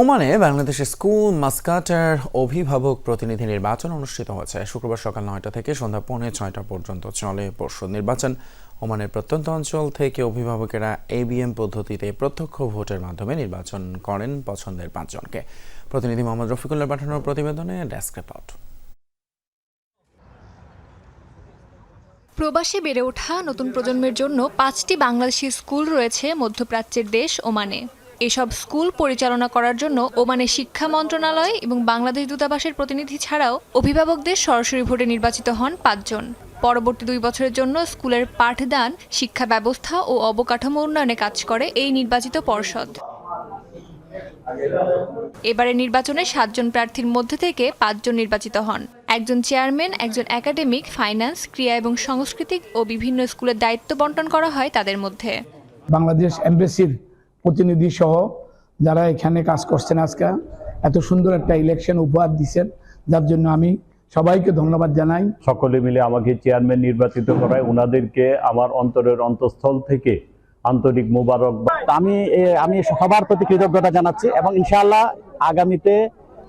ওমানে বাংলাদেশের স্কুল, মাস্কাটের অভিভাবক প্রতিনিধি নির্বাচন অনুষ্ঠিত হয়েছে। শুক্রবার সকাল নয়টা থেকে সন্ধ্যা পৌনে ছয়টা পর্যন্ত চলে পরশু নির্বাচন। ওমানের প্রত্যন্ত অঞ্চল থেকে অভিভাবকেরা এবিএম পদ্ধতিতে প্রত্যক্ষ ভোটের মাধ্যমে নির্বাচন করেন পছন্দের পাঁচজনকে। প্রতিনিধি মোহাম্মদ রফিকুল্লাহ পাঠানোর প্রতিবেদনে ডেস্ক রিপোর্ট। প্রবাসে বেড়ে ওঠা নতুন প্রজন্মের জন্য পাঁচটি বাংলাদেশি স্কুল রয়েছে মধ্যপ্রাচ্যের দেশ ওমানে। এসব স্কুল পরিচালনা করার জন্য ওমানের শিক্ষা মন্ত্রণালয় এবং বাংলাদেশ দূতাবাসের প্রতিনিধি ছাড়াও অভিভাবকদের সরাসরি ভোটে নির্বাচিত হন পাঁচজন। পরবর্তী দুই বছরের জন্য স্কুলের পাঠদান, শিক্ষা ব্যবস্থা ও অবকাঠামো উন্নয়নে কাজ করে এই নির্বাচিত পর্ষদ। এবারে নির্বাচনে সাতজন প্রার্থীর মধ্যে থেকে পাঁচজন নির্বাচিত হন। একজন চেয়ারম্যান, একজন একাডেমিক, ফাইন্যান্স, ক্রিয়া এবং সাংস্কৃতিক ও বিভিন্ন স্কুলের দায়িত্ব বন্টন করা হয় তাদের মধ্যে। বাংলাদেশ এমবেসির প্রতিনিধি সহ যারা এখানে কাজ করছেন আজকে এত সুন্দর একটা ইলেকশন উপহার দিচ্ছেন যার জন্য আমি সবাইকে ধন্যবাদ জানাই। সকলে মিলে আমাকে চেয়ারম্যান নির্বাচিত করায় ওনাদেরকে আমার অন্তরের অন্তঃস্থল থেকে আন্তরিক মোবারক। আমি এ, আমি সবার প্রতি কৃতজ্ঞতা জানাচ্ছি এবং ইনশাআল্লাহ আগামীতে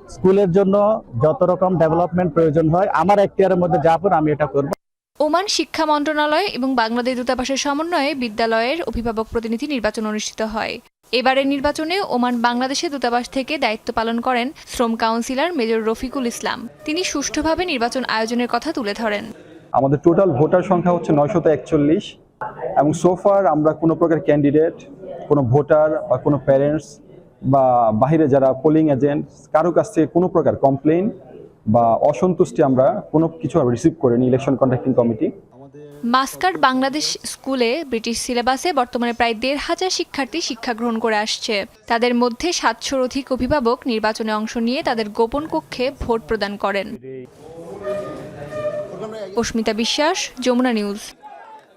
স্কুলের জন্য যত রকম ডেভেলপমেন্ট প্রয়োজন হয় আমার এখতিয়ারের মধ্যে যা আমি এটা করব। ওমান শিক্ষা মন্ত্রণালয় এবং বাংলাদেশ দূতাবাসের সমন্বয়ে বিদ্যালয়ের অভিভাবক প্রতিনিধি নির্বাচন অনুষ্ঠিত হয়। এবারের নির্বাচনে ওমান বাংলাদেশের দূতাবাস থেকে দায়িত্ব পালন করেন শ্রম কাউন্সিলর মেজর রফিকুল ইসলাম। তিনি সুষ্ঠুভাবে নির্বাচন আয়োজনের কথা তুলে ধরেন। আমাদের টোটাল ভোটার সংখ্যা হচ্ছে নয়শত একচল্লিশ এবং সোফার আমরা কোনো প্রকার ক্যান্ডিডেট কোনো ভোটার বা কোনো প্যারেন্টস বা বাইরে যারা পোলিং এজেন্ট কারও কাছ থেকে কোনো প্রকার কমপ্লেন বা অসন্তুষ্টি আমরা কোনো কিছু রিসিভ করিনি ইলেকশন কন্ট্রাক্টিং কমিটি মাস্কার বাংলাদেশ স্কুলে ব্রিটিশ সিলেবাসে বর্তমানে প্রায় দেড় হাজার শিক্ষার্থী শিক্ষা গ্রহণ করে আসছে। তাদের মধ্যে সাতশোর অধিক অভিভাবক নির্বাচনে অংশ নিয়ে তাদের গোপন কক্ষে ভোট প্রদান করেন। অস্মিতা বিশ্বাস যমুনা নিউজ।